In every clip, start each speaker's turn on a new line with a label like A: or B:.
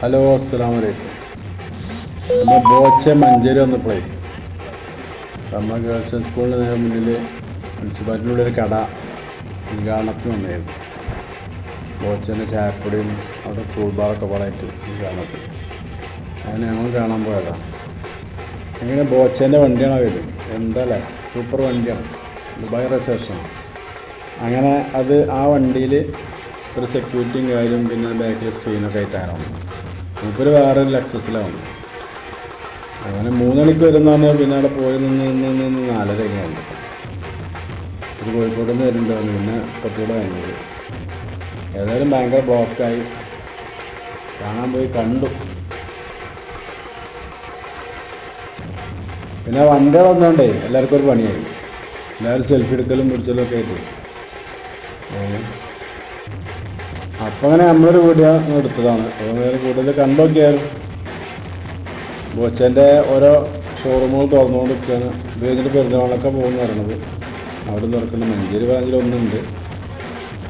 A: Hello അസ്സാം വലൈക്കും നമ്മൾ ബോച്ച മഞ്ചേരി വന്നപ്പോഴേ നമ്മൾ ഗേൾസ് സ്കൂളിന് മുന്നിൽ മുനിസിപ്പാലിറ്റിയുടെ ഒരു കട ഉദ്ഘാടനത്തിന് വന്നായിരുന്നു. ബോച്ചന്റെ ചായപ്പൊടിയും അവിടെ കൂൾ ബാറൊക്കെ പാടായിട്ട് ഉദ്ഘാടനത്തിൽ അങ്ങനെ ഞങ്ങൾ കാണാൻ പോയതാണ് എങ്ങനെ ബോച്ചേന്റെ വണ്ടിയാണോ വരും എന്തല്ലേ? സൂപ്പർ വണ്ടിയാണ്. ദുബായ് റിസപ്ഷൻ അങ്ങനെ അത് ആ വണ്ടിയിൽ ഒരു സെക്യൂരിറ്റിയും കാര്യം പിന്നെ ബാക്കിൽ സ്ക്രീനൊക്കെ ആയിട്ടാണ് മൂപ്പര് വേറെ ഒരു ലക്സസിലാണ് അങ്ങനെ മൂന്നണിക്ക് വരുന്ന പറഞ്ഞാൽ പിന്നെ അവിടെ പോയി നിന്ന് നിന്ന് നിന്ന് നാലര കഴിഞ്ഞ് ഒരു കോഴിക്കോട് നിന്ന് വരുന്നുണ്ടായിരുന്നു പിന്നെ കുറച്ചുകൂടെ വന്നത് ഏതായാലും ഭയങ്കര ബ്ലോക്കായി കാണാൻ പോയി കണ്ടു. പിന്നെ വണ്ടികൾ വന്നോണ്ടേ എല്ലാവർക്കും ഒരു പണിയായി. എല്ലാവരും സെൽഫി എടുക്കലും പിടിച്ചലും ഒക്കെ ആയിട്ട്. അങ്ങനെ നമ്മളൊരു വീഡിയോ എടുത്തതാണ്. അപ്പോൾ കൂടുതൽ കണ്ടോക്കിയാലും. ബോച്ചേന്റെ ഓരോ ഷോറൂമുകൾ തുറന്നുകൊണ്ട് നിൽക്കുകയാണ് ഇത് കഴിഞ്ഞിട്ട് പെരുന്തമണൊക്കെ പോകുന്നു പറയണത് അവിടെ തുറക്കുന്ന മഞ്ചേരി ബ്രാഞ്ചിൽ ഒന്നുണ്ട്.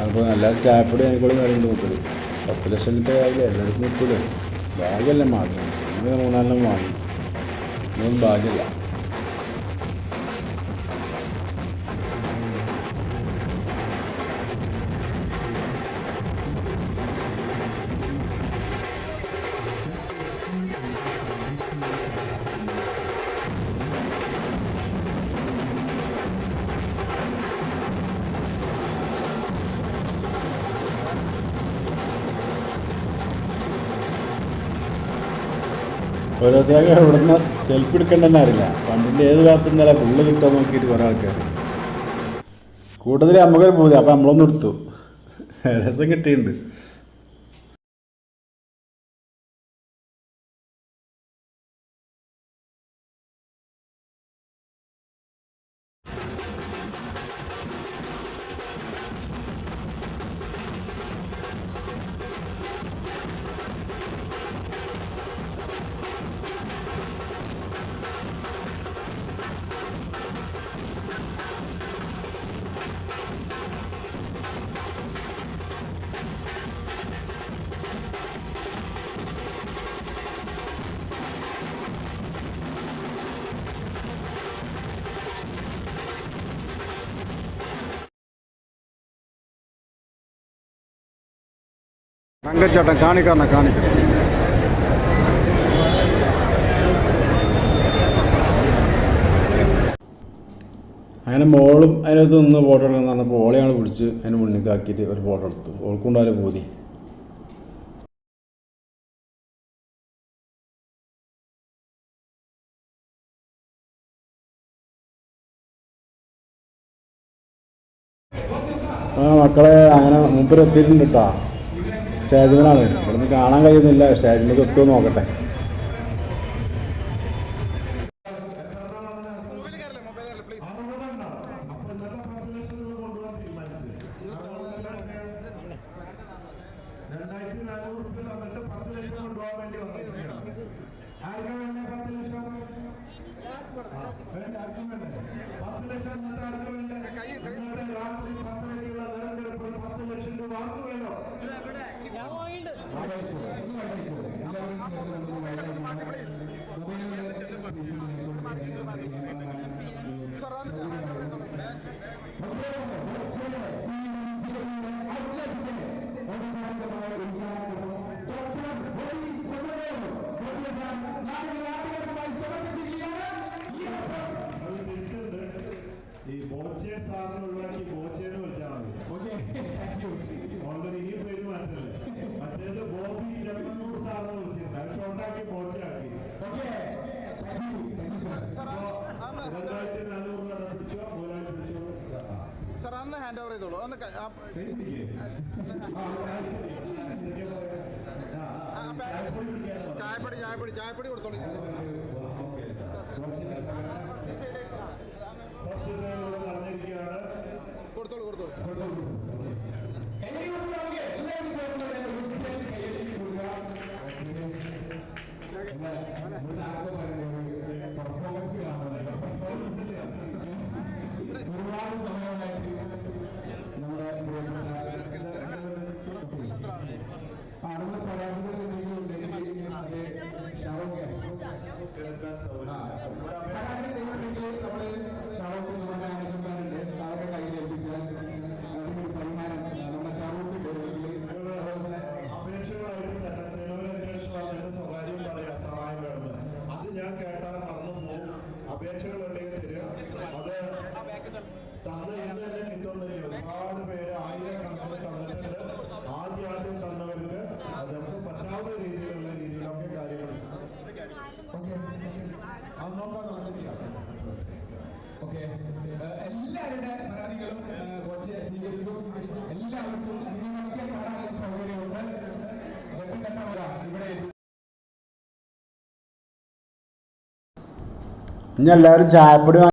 A: അപ്പോൾ നല്ല ചായപ്പൊടി അതിക്കൂടെ കാര്യങ്ങൾ നോക്കൽ. പത്ത് ലക്ഷം കിട്ടിയ കാര്യം എല്ലാവർക്കും നിൽക്കില്ല ബാഗല്ലേ മാറി മൂന്നാലും വാങ്ങി. ഇതൊന്നും ഭാഗ്യമില്ല. ഓരോരുത്തരൊക്കെ ഇവിടുന്ന് സെൽഫി എടുക്കണ്ടെന്ന് അറിയില്ല. പണ്ടിന്റെ ഏത് ഭാഗത്തു നിന്നല്ല ഫുള്ള് കിട്ടാൻ നോക്കിയിട്ട് കുറേ ആൾക്കാർ കൂടുതൽ നമുക്കൊരു പോകുക അപ്പം നമ്മളൊന്നും എടുത്തു. രസം കിട്ടിയിട്ടുണ്ട്. തങ്കച്ചേട്ടൻ കാണിക്കാരണ കാണിക്കാം അങ്ങനെ മോളും അതിനകത്ത് നിന്ന് ഫോട്ടോ എടുക്കാൻ പറഞ്ഞപ്പോൾ ഓളെയാണ് പിടിച്ച് അതിന് മുന്നിൽ ആക്കിയിട്ട് ഒരു ഫോട്ടോ എടുത്തു. ഓൾക്കുണ്ടായാലും പോതി. ആ മക്കളെ അങ്ങനെ മുമ്പിലെത്തിയിട്ടുണ്ട് കേട്ടോ സ്റ്റേജിലാണ് ഇവിടുന്ന് കാണാൻ കഴിയുന്നില്ല. സ്റ്റേജിലേക്ക് എത്തുമോ നോക്കട്ടെ.
B: أكثر ابدا ഹാൻഡ് ഓവർ ചെയ്തോളൂ ഒന്ന് ചായപ്പൊടി ചായപ്പൊടി ചായപ്പൊടി കൊടുത്തോളൂ കൊടുത്തോളൂ. കൊടുത്തോളൂ.
A: ഇനി എല്ലാവരും ചായപ്പൊടി